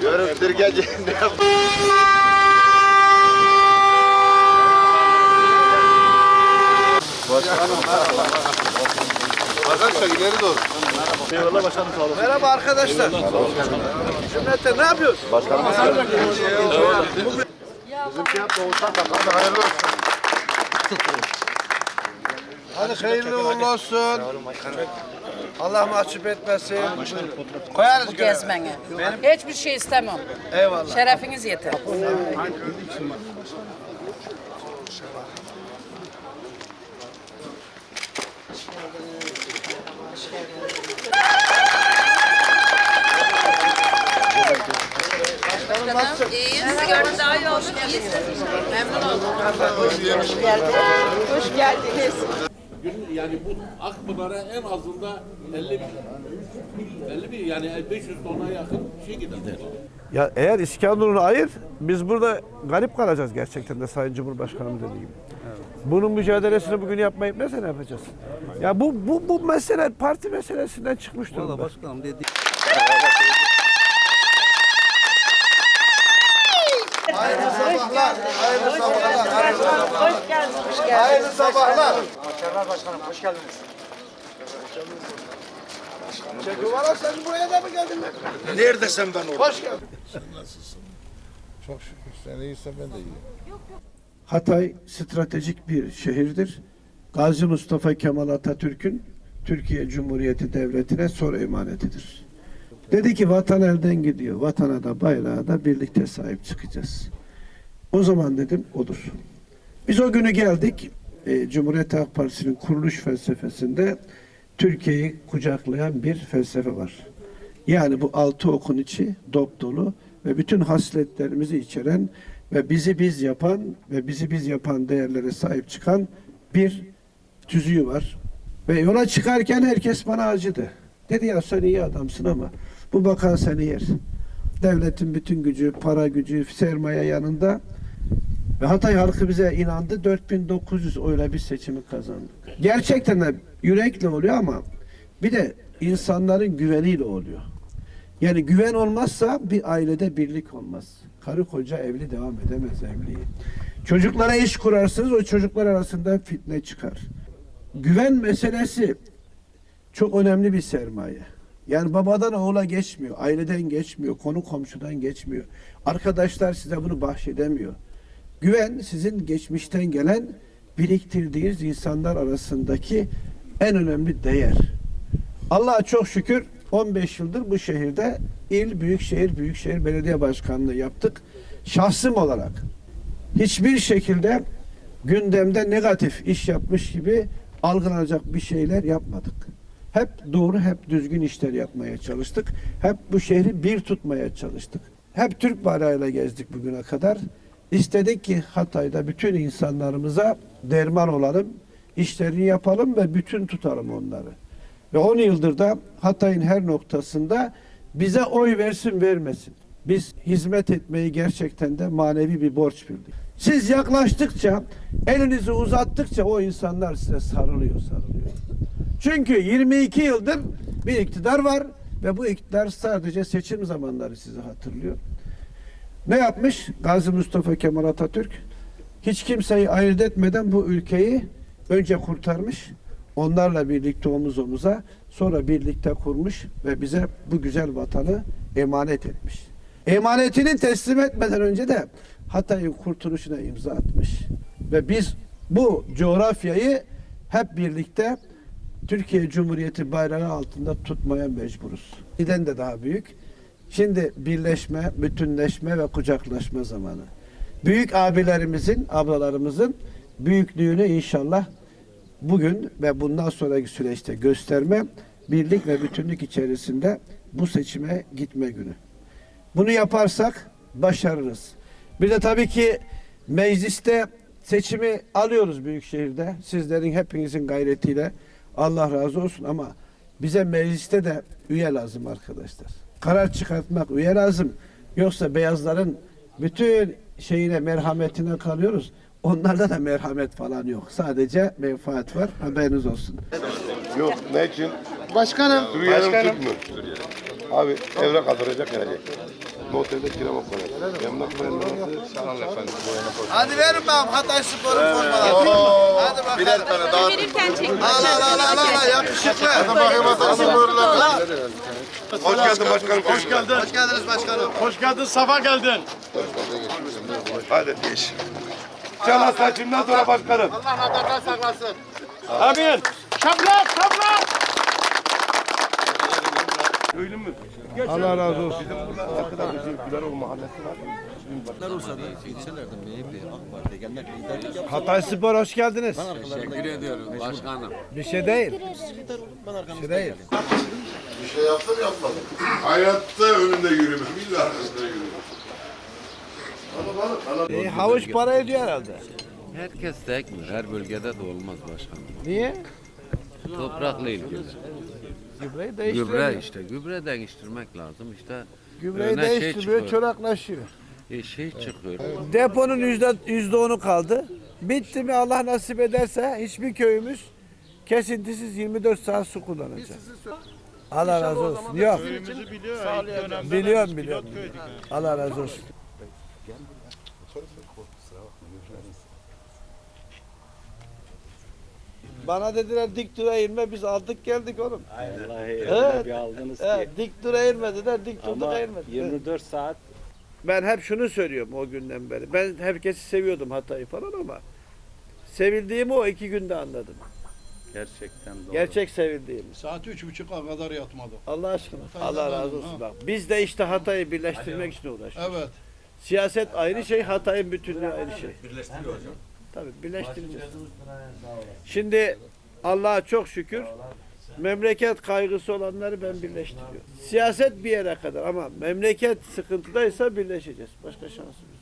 Görüntür gece. Başkanım merhaba. Arkadaşlar ileri doğru. Eyvallah başkanım sağ olasın. Merhaba arkadaşlar. Cümlete ne yapıyorsun? Başkanım Bizimki hep doğuştan bakan hayırlı olsun. Hadi hayırlı uğurlu olsun. Allah mahcup etmesin. Koyarız göre. gezmeni. Hiçbir şey istemem. Eyvallah. Şerefiniz yeter. İyiyim. Sizi gördüm daha iyi. İyisiniz. Memnun oldum. Hoş geldiniz. Gün yani bu Akpınar'a en azında 50 bin 50 bin yani 500 tona yakın şey gider. Ya eğer İskenderun'u ayır, biz burada garip kalacağız gerçekten de Sayın Cumhurbaşkanım dediği gibi. Bunun mücadelesini bugün yapmayıp mesela ne yapacağız? Ya bu bu bu mesele parti meselesinden çıkmış durumda. başkanım dedi. Hayırlı sabahlar. Hayırlı sabahlar. Hayırlı sabahlar. Hoş geldiniz. Hayırlı sabahlar. Başkanlar başkanım hoş geldiniz. Çekuvara sen buraya da mı geldin? Neredesin ben orada? Hoş geldin. Çok şükür. Sen iyiysen ben de iyiyim. Hatay stratejik bir şehirdir. Gazi Mustafa Kemal Atatürk'ün Türkiye Cumhuriyeti Devleti'ne sonra emanetidir. Dedi ki vatan elden gidiyor. Vatana da bayrağa da birlikte sahip çıkacağız. O zaman dedim odur. Biz o günü geldik. E, Cumhuriyet Halk Partisi'nin kuruluş felsefesinde Türkiye'yi kucaklayan bir felsefe var. Yani bu altı okun içi dop dolu ve bütün hasletlerimizi içeren ve bizi biz yapan ve bizi biz yapan değerlere sahip çıkan bir tüzüğü var. Ve yola çıkarken herkes bana acıdı. Dedi ya sen iyi adamsın ama bu bakan seni yer. Devletin bütün gücü, para gücü, sermaye yanında ve Hatay halkı bize inandı. 4900 oyla bir seçimi kazandık. Gerçekten de yürekle oluyor ama bir de insanların güveniyle oluyor. Yani güven olmazsa bir ailede birlik olmaz. Karı koca evli devam edemez evliliği. Çocuklara iş kurarsınız o çocuklar arasında fitne çıkar. Güven meselesi çok önemli bir sermaye. Yani babadan oğula geçmiyor, aileden geçmiyor, konu komşudan geçmiyor. Arkadaşlar size bunu bahşedemiyor. Güven sizin geçmişten gelen biriktirdiğiniz insanlar arasındaki en önemli değer. Allah'a çok şükür 15 yıldır bu şehirde il, büyükşehir, büyükşehir belediye başkanlığı yaptık. Şahsım olarak hiçbir şekilde gündemde negatif iş yapmış gibi algılanacak bir şeyler yapmadık. Hep doğru, hep düzgün işler yapmaya çalıştık. Hep bu şehri bir tutmaya çalıştık. Hep Türk bayrağıyla gezdik bugüne kadar. İstedik ki Hatay'da bütün insanlarımıza derman olalım, işlerini yapalım ve bütün tutalım onları. Ve 10 yıldır da Hatay'ın her noktasında bize oy versin vermesin. Biz hizmet etmeyi gerçekten de manevi bir borç bildik. Siz yaklaştıkça, elinizi uzattıkça o insanlar size sarılıyor, sarılıyor. Çünkü 22 yıldır bir iktidar var ve bu iktidar sadece seçim zamanları sizi hatırlıyor. Ne yapmış? Gazi Mustafa Kemal Atatürk hiç kimseyi ayırt etmeden bu ülkeyi önce kurtarmış. Onlarla birlikte omuz omuza sonra birlikte kurmuş ve bize bu güzel vatanı emanet etmiş. Emanetini teslim etmeden önce de Hatay'ın kurtuluşuna imza atmış. Ve biz bu coğrafyayı hep birlikte Türkiye Cumhuriyeti bayrağı altında tutmaya mecburuz. Giden de daha büyük. Şimdi birleşme, bütünleşme ve kucaklaşma zamanı. Büyük abilerimizin, ablalarımızın büyüklüğünü inşallah bugün ve bundan sonraki süreçte gösterme, birlik ve bütünlük içerisinde bu seçime gitme günü. Bunu yaparsak başarırız. Bir de tabii ki mecliste seçimi alıyoruz Büyükşehir'de. Sizlerin hepinizin gayretiyle Allah razı olsun ama bize mecliste de üye lazım arkadaşlar. Karar çıkartmak üye lazım. Yoksa beyazların bütün şeyine merhametine kalıyoruz. Onlarda da merhamet falan yok. Sadece menfaat var. Haberiniz olsun. Yok ne için? Başkanım. Suriye'nin Türk mü? Abi evrak kaldıracak gelecek. Noterde kirama koyacak. Şahan Efendi. Hadi verin bakalım Hatay Spor'un formalarını. Hadi bakalım. birer tane daha. Verirken çek. Al al al al al, al yakışıklı. Hadi bakayım Hasan Spor'la. Hoş geldin başkanım. Hoş geldin. Hoş geldiniz başkanım. Hoş geldin, safa geldin. Hadi iş. Can seçimden sonra başkanım. Allah nazardan saklasın. Amin. Şaplak, şaplak. Köylü mü? Allah razı olsun. Bizim burada arkada bizim Güleroğlu mahallesi var. Hatay Spor hoş geldiniz. Teşekkür ediyorum başkanım. Bir şey değil. Bir şey değil. Bir şey yaptım yapmadım. Hayatta önünde yürümem. İlla arkasında yürümem. E, havuç para ediyor herhalde. Herkes de ekmiyor. Her bölgede de olmaz başkanım. Niye? Toprakla ilgili. Gübreyi değiştiriyor. Gübre işte. Gübre değiştirmek lazım. İşte Gübreyi Öne şey değiştiriyor, çıkıyor. çoraklaşıyor. e, şey çıkıyor. Deponun yüzde, yüzde onu kaldı. Bitti mi Allah nasip ederse hiçbir köyümüz kesintisiz 24 saat su kullanacak. Allah razı olsun. Yok. Biliyorum biliyorum. Allah razı olsun. Bana dediler dik dura inme biz aldık geldik oğlum. Evet. Evet, dik dura inme dediler dik durduk inmedik. 24 saat Ben hep şunu söylüyorum o günden beri. Ben herkesi seviyordum Hatay'ı falan ama sevildiğimi o iki günde anladım. gerçekten doğru. Gerçek sevildiğimi. Saat üç buçuğa kadar yatmadım. Allah aşkına. Allah razı olsun. Bak, biz de işte Hatay'ı birleştirmek için uğraşıyoruz. Evet. Siyaset ayrı şey, Hatay'ın bütünlüğü ayrı şey. Birleştiriyor hocam. Tabii birleştireceğiz. Şimdi Allah'a çok şükür memleket kaygısı olanları ben birleştiriyorum. Siyaset bir yere kadar ama memleket sıkıntıdaysa birleşeceğiz. Başka şansımız.